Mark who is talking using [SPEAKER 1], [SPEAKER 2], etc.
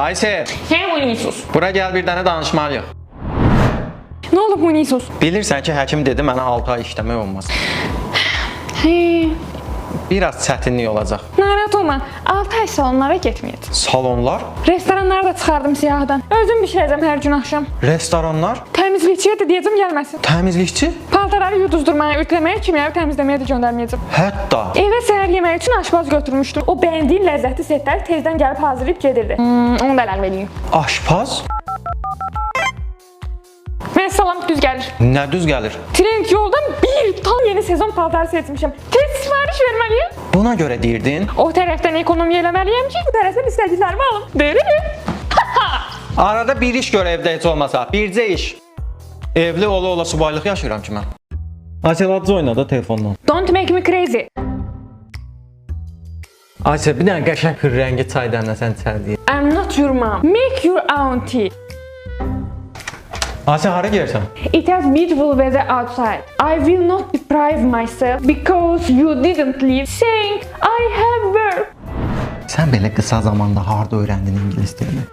[SPEAKER 1] Ayşe,
[SPEAKER 2] Hə, Munisus.
[SPEAKER 1] bura gəl bir dənə danışmalıyıq.
[SPEAKER 2] Nə olub Munisus?
[SPEAKER 1] Bilirsən ki, həkim dedi mənə 6 ay işləmək olmaz.
[SPEAKER 2] Hə,
[SPEAKER 1] Biraz çətinlik olacaq.
[SPEAKER 2] narahat olma. 6 ay salonlara getməyəcəm.
[SPEAKER 1] Salonlar,
[SPEAKER 2] Restoranları da çıxardım siyahıdan. Özüm bişirəcəm hər gün axşam.
[SPEAKER 1] restoranlar,
[SPEAKER 2] Təmizlikçiyə də deyəcəm gəlməsin.
[SPEAKER 1] təmizlikçi,
[SPEAKER 2] Paltarları yuduzdurmaya, ütləməyə, kimyəvi təmizləməyə də göndərməyəcəm.
[SPEAKER 1] hətta
[SPEAKER 2] Evə səhər yeməyi üçün aşpaz götürmüşdüm. O bəyəndiyi ləzzətli setləri tezdən gəlib hazırlayıb gedirdi. Hmm, onu da əlavə edeyim.
[SPEAKER 1] aşpaz
[SPEAKER 2] Mən salam düz gəlir.
[SPEAKER 1] nə düz gəlir.
[SPEAKER 2] Trend yoldan bir tam yeni sezon paltarı seçmişəm. Tez verməliyəm.
[SPEAKER 1] Buna görə deyirdin,
[SPEAKER 2] O tərəfdən ekonomiya eləməliyəm ki, bu tərəfdən istədiklərimi alım. Deyirəm.
[SPEAKER 1] arada bir iş gör evdə heç olmasa, bircə iş. Evli ola ola subaylıq yaşayıram ki mən. Ayşə oyna da telefondan.
[SPEAKER 2] Don't make me crazy.
[SPEAKER 1] Ayşə bir dənə qəşəng bir rəngi çay dəmləsən içərdiyə.
[SPEAKER 2] I'm not your mom. Make your own tea.
[SPEAKER 1] Ayşə hara gedirsən?
[SPEAKER 2] It has beautiful weather outside. I will not deprive myself because you didn't leave saying I have work.
[SPEAKER 1] Sən belə qısa zamanda harda öyrəndin ingilis dilini?